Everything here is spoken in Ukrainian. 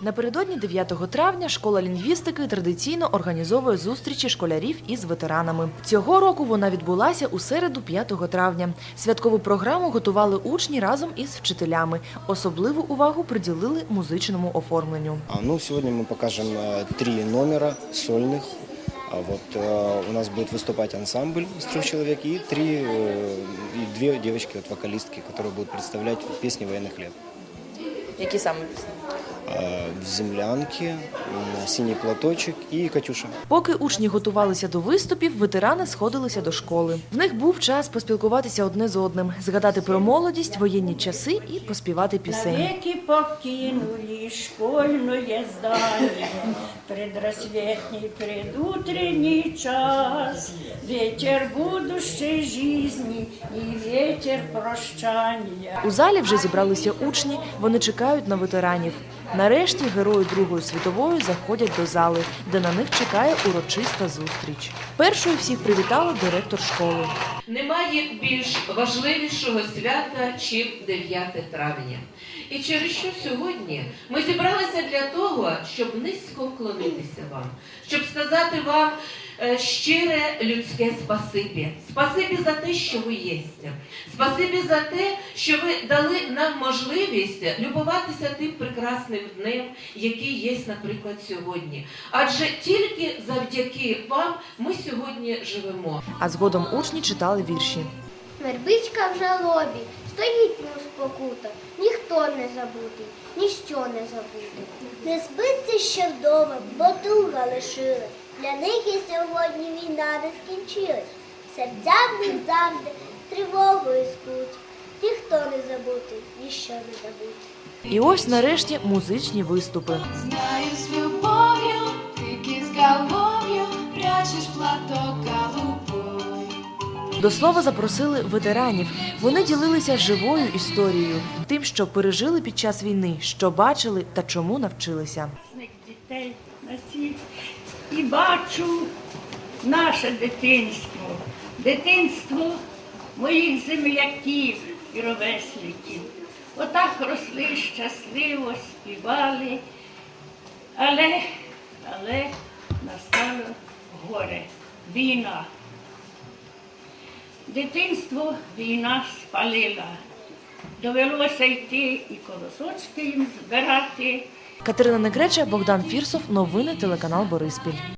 Напередодні 9 травня школа лінгвістики традиційно організовує зустрічі школярів із ветеранами. Цього року вона відбулася у середу 5 травня. Святкову програму готували учні разом із вчителями. Особливу увагу приділили музичному оформленню. А, Ну, сегодня мы покажем э, три номера сольных. А вот э, у нас будет выступать ансамбль из трех человек и три э, и две девочки, вот вокалистки, которые будут представлять песни военных лет. Які саме пісні? А, Землянки, м, синий платочек и Катюша. Поки учні готувалися до виступів, ветерани сходилися до школи. В них був час поспілкуватися одне з одним, згадати про молодість, воєнні часи і поспівати пісень. Навеки покинули школьное здание, Предрассветный, предутренний час, Ветер будущей жизни и ветер прощания. У залі вже зібралися учні. Вони чекають на ветеранів. Нарешті герої Другої світової заходять до зали, де на них чекає урочиста зустріч. Першою всіх привітала директор школи. Немає більш важливішого свята, чим 9 травня. І через що сьогодні ми зібралися для того, щоб низько вклонитися вам, щоб сказати вам щире людське спасибі. Спасибі за те, що ви єсте. Спасибі за те, що ви дали нам можливість любуватися тим прекрасним днем, який є, наприклад, сьогодні. Адже тільки завдяки вам ми сьогодні живемо. А згодом учні читали вірші. Вербичка в жалобі, стоїть мов спокута, ніхто не забутий, ніщо не забути. Не спиться ще вдома, бо друга лишилась. Для них і сьогодні війна не скінчилась. Серця в них завжди тривогою скуть. Ніхто не забутий, ніщо не забути. І ось нарешті музичні виступи. Знаю з любов'ю, тільки з голов'ю, прячеш платок голубой. До слова запросили ветеранів. Вони ділилися живою історією, тим, що пережили під час війни, що бачили та чому навчилися. Дітей І бачу наше дитинство, дитинство моїх земляків і ровесників. Отак росли щасливо, співали, але, але настало горе, війна. Дитинство війна спалила. Довелося йти і колосочки їм збирати. Катерина Негреча, Богдан Фірсов. Новини телеканал Бориспіль.